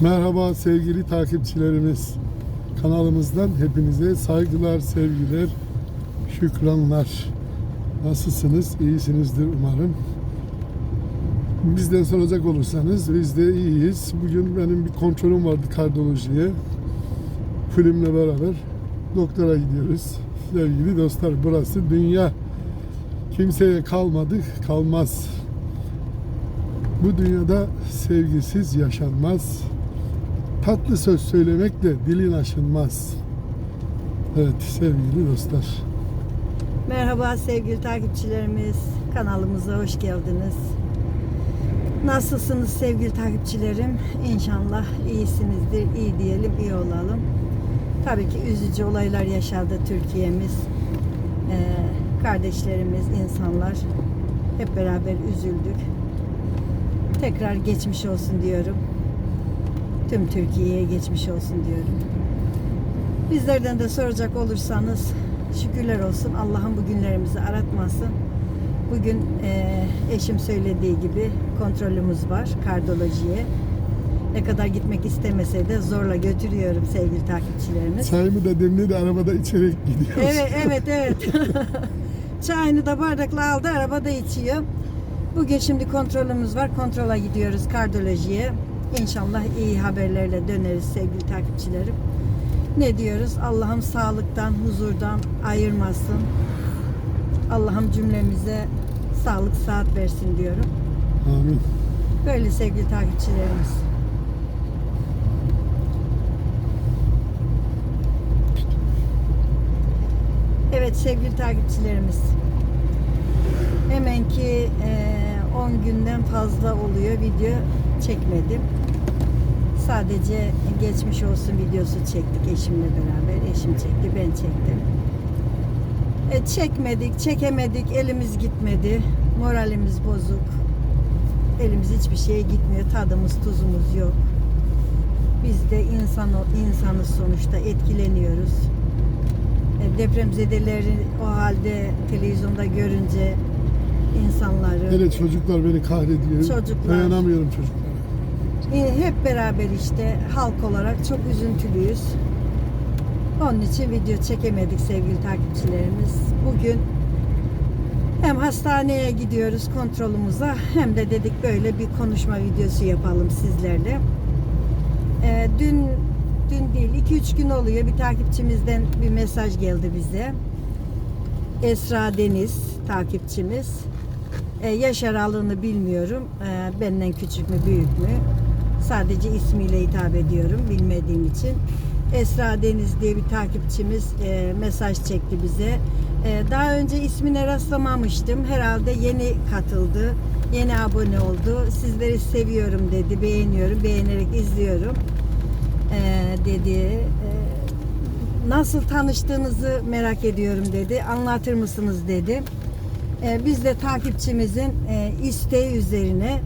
Merhaba sevgili takipçilerimiz. Kanalımızdan hepinize saygılar, sevgiler, şükranlar. Nasılsınız? İyisinizdir umarım. Bizden soracak olursanız biz de iyiyiz. Bugün benim bir kontrolüm vardı kardiyolojiye. Filmle beraber doktora gidiyoruz. Sevgili dostlar burası dünya. Kimseye kalmadı, kalmaz. Bu dünyada sevgisiz yaşanmaz. Tatlı söz söylemekle dilin aşınmaz. Evet sevgili dostlar. Merhaba sevgili takipçilerimiz. Kanalımıza hoş geldiniz. Nasılsınız sevgili takipçilerim? İnşallah iyisinizdir. İyi diyelim, iyi olalım. Tabii ki üzücü olaylar yaşadı Türkiye'miz. Ee, kardeşlerimiz, insanlar hep beraber üzüldük. Tekrar geçmiş olsun diyorum. Tüm Türkiye'ye geçmiş olsun diyorum. Bizlerden de soracak olursanız şükürler olsun Allah'ın bu günlerimizi aratmasın. Bugün e, eşim söylediği gibi kontrolümüz var kardiyolojiye. Ne kadar gitmek istemese de zorla götürüyorum sevgili takipçilerimiz. Çayımı da demledi arabada içerek gidiyoruz. Evet evet evet. Çayını da bardakla aldı arabada içiyor. Bugün şimdi kontrolümüz var. Kontrola gidiyoruz kardiyolojiye. İnşallah iyi haberlerle döneriz sevgili takipçilerim. Ne diyoruz? Allah'ım sağlıktan, huzurdan ayırmasın. Allah'ım cümlemize sağlık, saat versin diyorum. Amin. Böyle sevgili takipçilerimiz. Evet sevgili takipçilerimiz. Hemen ki eee, 10 günden fazla oluyor video çekmedim. Sadece geçmiş olsun videosu çektik eşimle beraber. Eşim çekti, ben çektim. E, çekmedik, çekemedik, elimiz gitmedi. Moralimiz bozuk. Elimiz hiçbir şeye gitmiyor. Tadımız, tuzumuz yok. Biz de insan insanız sonuçta etkileniyoruz. E, depremzedeleri o halde televizyonda görünce insanları Hele çocuklar beni kahrediyor. Çocuklar. Dayanamıyorum çocuklara. hep beraber işte halk olarak çok üzüntülüyüz. Onun için video çekemedik sevgili takipçilerimiz. Bugün hem hastaneye gidiyoruz kontrolümüze hem de dedik böyle bir konuşma videosu yapalım sizlerle. Ee, dün dün değil 2-3 gün oluyor bir takipçimizden bir mesaj geldi bize. Esra Deniz takipçimiz. Ee, yaş aralığını bilmiyorum. Ee, benden küçük mü büyük mü? Sadece ismiyle hitap ediyorum bilmediğim için. Esra Deniz diye bir takipçimiz e, mesaj çekti bize. E, daha önce ismine rastlamamıştım. Herhalde yeni katıldı. Yeni abone oldu. Sizleri seviyorum dedi. Beğeniyorum. Beğenerek izliyorum. E, dedi. E, nasıl tanıştığınızı merak ediyorum dedi. Anlatır mısınız dedi. E, biz de takipçimizin e, isteği üzerine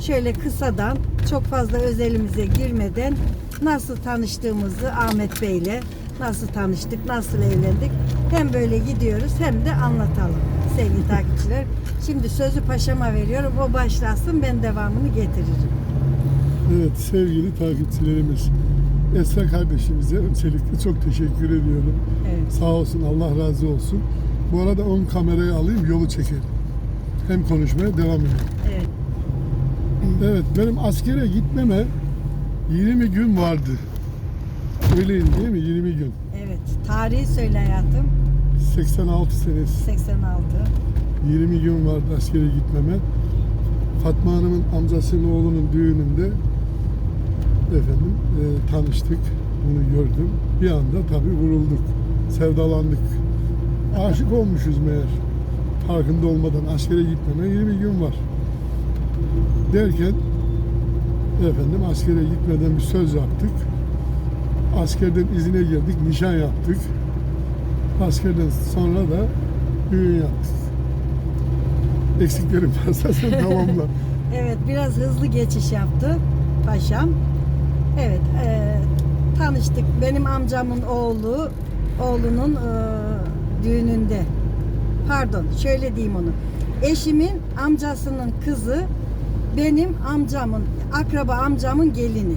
şöyle kısadan çok fazla özelimize girmeden nasıl tanıştığımızı Ahmet Bey ile nasıl tanıştık, nasıl evlendik hem böyle gidiyoruz hem de anlatalım sevgili takipçiler. Şimdi sözü paşama veriyorum. O başlasın ben devamını getiririm. Evet sevgili takipçilerimiz. Esra kardeşimize öncelikle çok teşekkür ediyorum. Evet. Sağ olsun Allah razı olsun. Bu arada ön kamerayı alayım yolu çekelim. Hem konuşmaya devam edelim. Evet. Evet benim askere gitmeme 20 gün vardı. Öyleydi değil mi? 20 gün. Evet. Tarihi söyle hayatım. 86 senesi. 86. 20 gün vardı askere gitmeme. Fatma Hanım'ın amcasının oğlunun düğününde efendim e, tanıştık. Bunu gördüm. Bir anda tabii vurulduk. Sevdalandık. Aşık olmuşuz meğer. Farkında olmadan askere gitmeme 20 gün var. Derken efendim askere gitmeden bir söz yaptık. Askerden izine girdik, nişan yaptık. Askerden sonra da düğün yaptık. Eksiklerim varsa sen tamamla. Evet biraz hızlı geçiş yaptı paşam. Evet e, tanıştık. Benim amcamın oğlu oğlunun e, düğününde. Pardon şöyle diyeyim onu. Eşimin amcasının kızı benim amcamın akraba amcamın gelini.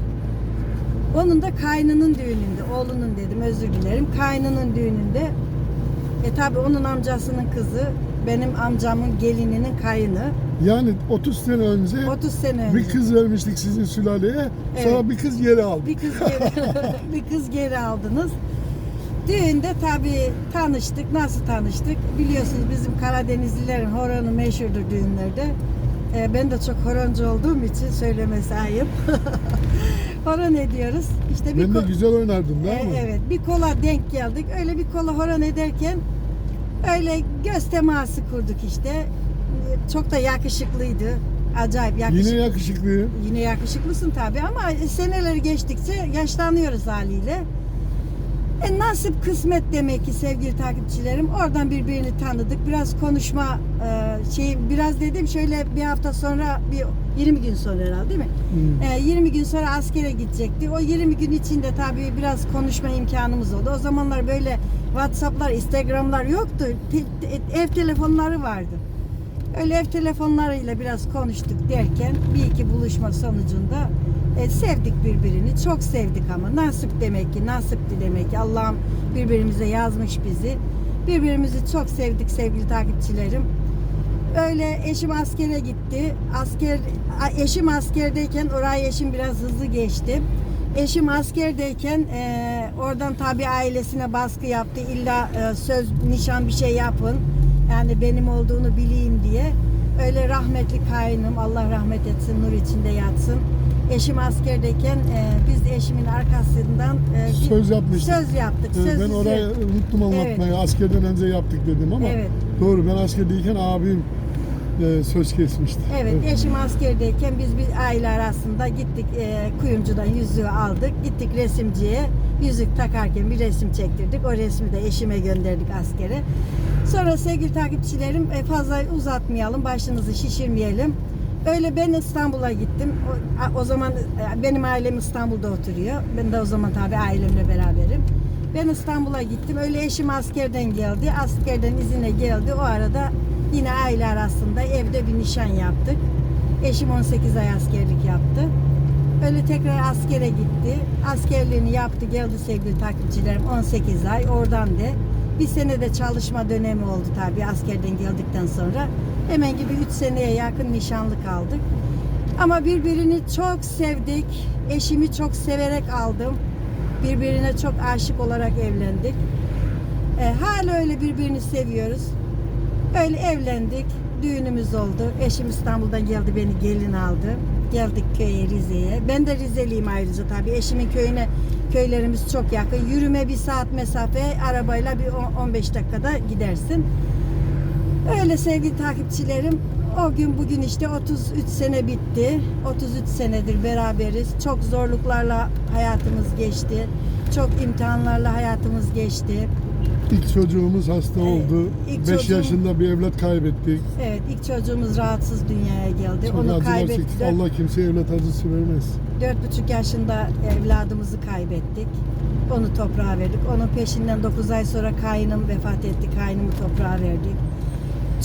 Onun da kaynının düğününde, oğlunun dedim özür dilerim. Kaynının düğününde e tabi onun amcasının kızı benim amcamın gelininin kayını. Yani 30 sene önce 30 sene önce. bir kız vermiştik sizin sülaleye. Sonra Evet. bir kız geri aldı. Bir kız geri, bir kız geri aldınız. Düğünde tabii tanıştık. Nasıl tanıştık? Biliyorsunuz bizim Karadenizlilerin horonu meşhurdur düğünlerde. Ee, ben de çok horoncu olduğum için söylemesi ayıp. horon ediyoruz. İşte bir Ben de ko- güzel oynardım değil E, mi? evet, bir kola denk geldik. Öyle bir kola horon ederken öyle göz teması kurduk işte. Ee, Çok da yakışıklıydı. Acayip yakışıklı. Yine yakışıklıyım. Yine yakışıklısın tabii ama seneleri geçtikçe yaşlanıyoruz haliyle. E nasip kısmet demek ki sevgili takipçilerim. Oradan birbirini tanıdık. Biraz konuşma e, şey biraz dedim şöyle bir hafta sonra bir 20 gün sonra herhalde değil mi? Hmm. E, 20 gün sonra askere gidecekti. O 20 gün içinde tabii biraz konuşma imkanımız oldu. O zamanlar böyle WhatsApp'lar, Instagram'lar yoktu. Te- te- ev telefonları vardı. Öyle ev telefonlarıyla biraz konuştuk derken bir iki buluşma sonucunda e, sevdik birbirini. Çok sevdik ama nasip demek ki nasipti demek ki Allah'ım birbirimize yazmış bizi. Birbirimizi çok sevdik sevgili takipçilerim. Öyle eşim askere gitti. Asker eşim askerdeyken orayı eşim biraz hızlı geçti. Eşim askerdeyken e, oradan tabii ailesine baskı yaptı. İlla e, söz nişan bir şey yapın. Yani benim olduğunu bileyim diye. Öyle rahmetli kaynım Allah rahmet etsin nur içinde yatsın. Eşim askerdeyken e, biz eşimin arkasından e, Söz yapmıştık. Söz yaptık. Evet, söz ben orayı unuttum anlatmayı. Askerden önce yaptık dedim ama Evet. doğru ben askerdeyken abim e, söz kesmişti. Evet, eşim askerdeyken biz bir aile arasında gittik e, kuyumcudan yüzüğü aldık. Gittik resimciye yüzük takarken bir resim çektirdik. O resmi de eşime gönderdik askere. Sonra sevgili takipçilerim e, fazla uzatmayalım, başınızı şişirmeyelim. Öyle ben İstanbul'a gittim. O, o zaman e, benim ailem İstanbul'da oturuyor. Ben de o zaman tabii ailemle beraberim. Ben İstanbul'a gittim. Öyle eşim askerden geldi. Askerden izine geldi. O arada yine aile arasında evde bir nişan yaptık. Eşim 18 ay askerlik yaptı. Öyle tekrar askere gitti. Askerliğini yaptı geldi sevgili takipçilerim 18 ay oradan da bir sene de çalışma dönemi oldu tabii askerden geldikten sonra. Hemen gibi 3 seneye yakın nişanlı kaldık. Ama birbirini çok sevdik. Eşimi çok severek aldım. Birbirine çok aşık olarak evlendik. E, hala öyle birbirini seviyoruz. Öyle evlendik. Düğünümüz oldu. Eşim İstanbul'dan geldi beni gelin aldı. Geldik köye Rize'ye. Ben de Rizeliyim ayrıca tabii. Eşimin köyüne köylerimiz çok yakın. Yürüme bir saat mesafe, arabayla bir on- 15 dakikada gidersin. Öyle sevgili takipçilerim. O gün bugün işte 33 sene bitti. 33 senedir beraberiz. Çok zorluklarla hayatımız geçti. Çok imtihanlarla hayatımız geçti. İlk çocuğumuz hasta Evet, oldu. ilk 5 çocuğum- yaşında bir evlat kaybettik. Evet ilk çocuğumuz rahatsız dünyaya geldi. Çok Onu kaybettiler. Allah kimseye evlat acısı vermez. Dört buçuk yaşında evladımızı kaybettik. Onu toprağa verdik. Onun peşinden 9 ay sonra kaynım vefat etti. Kaynımı toprağa verdik.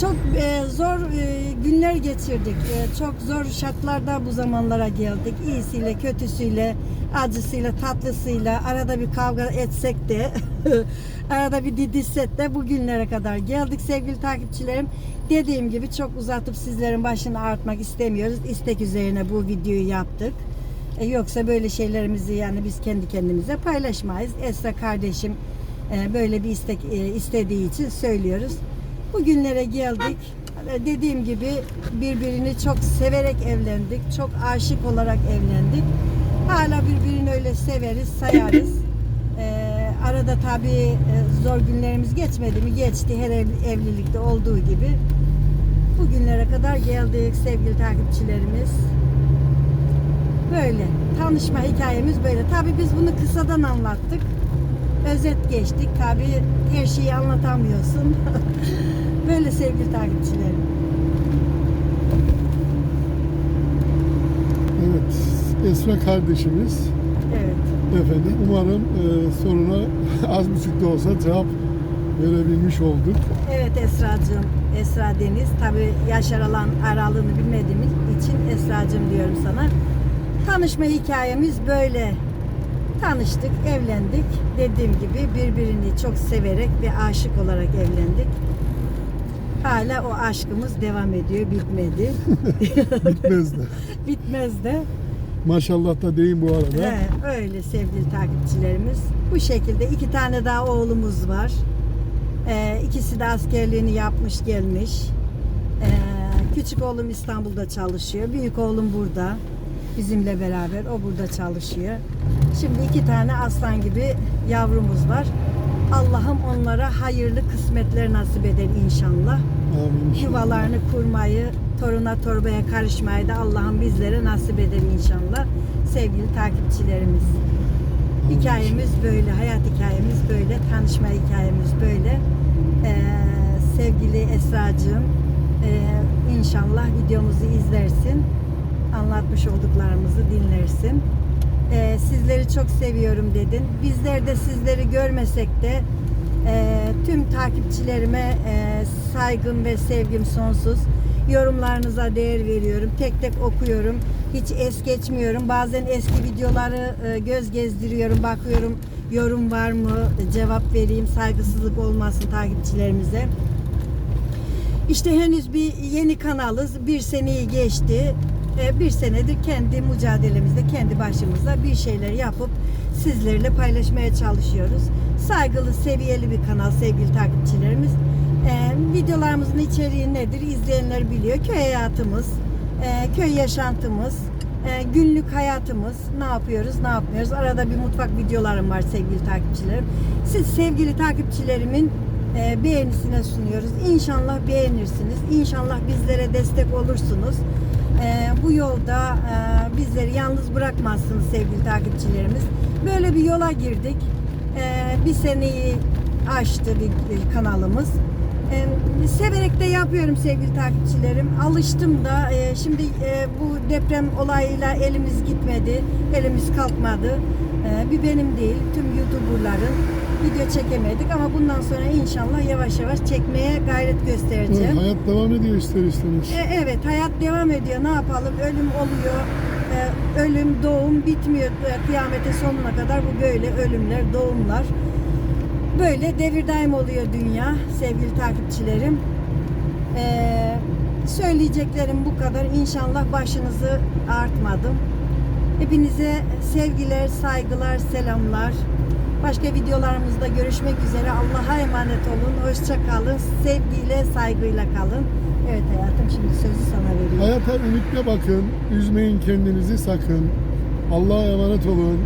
Çok e, zor e, günler geçirdik. E, çok zor şartlarda bu zamanlara geldik. İyisiyle, kötüsüyle, acısıyla, tatlısıyla arada bir kavga etsek de arada bir didişsek de bu günlere kadar geldik sevgili takipçilerim. Dediğim gibi çok uzatıp sizlerin başını artmak istemiyoruz. İstek üzerine bu videoyu yaptık. E, yoksa böyle şeylerimizi yani biz kendi kendimize paylaşmayız. Esra kardeşim e, böyle bir istek e, istediği için söylüyoruz. Bugünlere geldik. Dediğim gibi birbirini çok severek evlendik. Çok aşık olarak evlendik. Hala birbirini öyle severiz, sayarız. E, arada tabii e, zor günlerimiz geçmedi mi? Geçti her ev- evlilikte olduğu gibi. Bugünlere kadar geldik sevgili takipçilerimiz. Böyle. Tanışma hikayemiz böyle. Tabii biz bunu kısadan anlattık. Özet geçtik. Tabii her şeyi anlatamıyorsun. böyle sevgili takipçilerim. Evet. Esra kardeşimiz. Evet. Efendim umarım e, soruna az buçuk da olsa cevap verebilmiş olduk. Evet Esra'cığım. Esra Deniz. Tabii yaş aralan aralığını bilmediğimiz için Esra'cığım diyorum sana. Tanışma hikayemiz böyle. Tanıştık, evlendik. Dediğim gibi birbirini çok severek ve aşık olarak evlendik. Hala o aşkımız devam ediyor, bitmedi. Bitmez de. Bitmez de. Maşallah da deyin bu arada. He, öyle sevgili takipçilerimiz. Bu şekilde iki tane daha oğlumuz var. Ee, ikisi de askerliğini yapmış gelmiş. Ee, küçük oğlum İstanbul'da çalışıyor. Büyük oğlum burada. Bizimle beraber. O burada çalışıyor. Şimdi iki tane aslan gibi yavrumuz var. Allah'ım onlara hayırlı kısmetler nasip eder inşallah. Amin. Yuvalarını kurmayı, toruna torbaya karışmayı da Allah'ım bizlere nasip eder inşallah. Sevgili takipçilerimiz. Amin. Hikayemiz böyle, hayat hikayemiz böyle, tanışma hikayemiz böyle. Ee, sevgili Esra'cığım, e, inşallah videomuzu izlersin, anlatmış olduklarımızı dinlersin. Ee, sizleri çok seviyorum dedin. Bizler de sizleri görmesek de e, tüm takipçilerime e, saygım ve sevgim sonsuz. Yorumlarınıza değer veriyorum. Tek tek okuyorum. Hiç es geçmiyorum. Bazen eski videoları e, göz gezdiriyorum. Bakıyorum yorum var mı? Cevap vereyim. Saygısızlık olmasın takipçilerimize. İşte henüz bir yeni kanalız. Bir seneyi geçti. Ee, Bir senedir kendi mücadelemizde, kendi başımıza bir şeyler yapıp sizlerle paylaşmaya çalışıyoruz. Saygılı, seviyeli bir kanal sevgili takipçilerimiz. Ee, videolarımızın içeriği nedir? İzleyenler biliyor. Köy hayatımız, e, köy yaşantımız, e, günlük hayatımız, ne yapıyoruz, ne yapmıyoruz. Arada bir mutfak videolarım var sevgili takipçilerim. Siz sevgili takipçilerimin e, beğenisine sunuyoruz. İnşallah beğenirsiniz. İnşallah bizlere destek olursunuz. E, bu yolda e, bizleri yalnız bırakmazsınız sevgili takipçilerimiz. Böyle bir yola girdik. E, bir seneyi aştı bir kanalımız. E, severek de yapıyorum sevgili takipçilerim. Alıştım da e, şimdi e, bu deprem olayıyla elimiz gitmedi, elimiz kalkmadı. E, bir benim değil, tüm YouTuber'ların video çekemedik ama bundan sonra inşallah yavaş yavaş çekmeye gayret Evet, göstereceğim. hayat devam ediyor ister istemez. E, evet hayat devam ediyor. Ne yapalım? Ölüm oluyor. E, ölüm, doğum bitmiyor. E, kıyamete sonuna kadar bu böyle ölümler, doğumlar. Böyle devir daim oluyor dünya sevgili takipçilerim. E, söyleyeceklerim bu kadar. İnşallah başınızı artmadım. Hepinize sevgiler, saygılar, selamlar. Başka videolarımızda görüşmek üzere. Allah'a emanet olun. Hoşça kalın. Sevgiyle, saygıyla kalın. Evet hayatım şimdi sözü sana veriyorum. Hayata ümitle bakın. Üzmeyin kendinizi sakın. Allah'a emanet olun.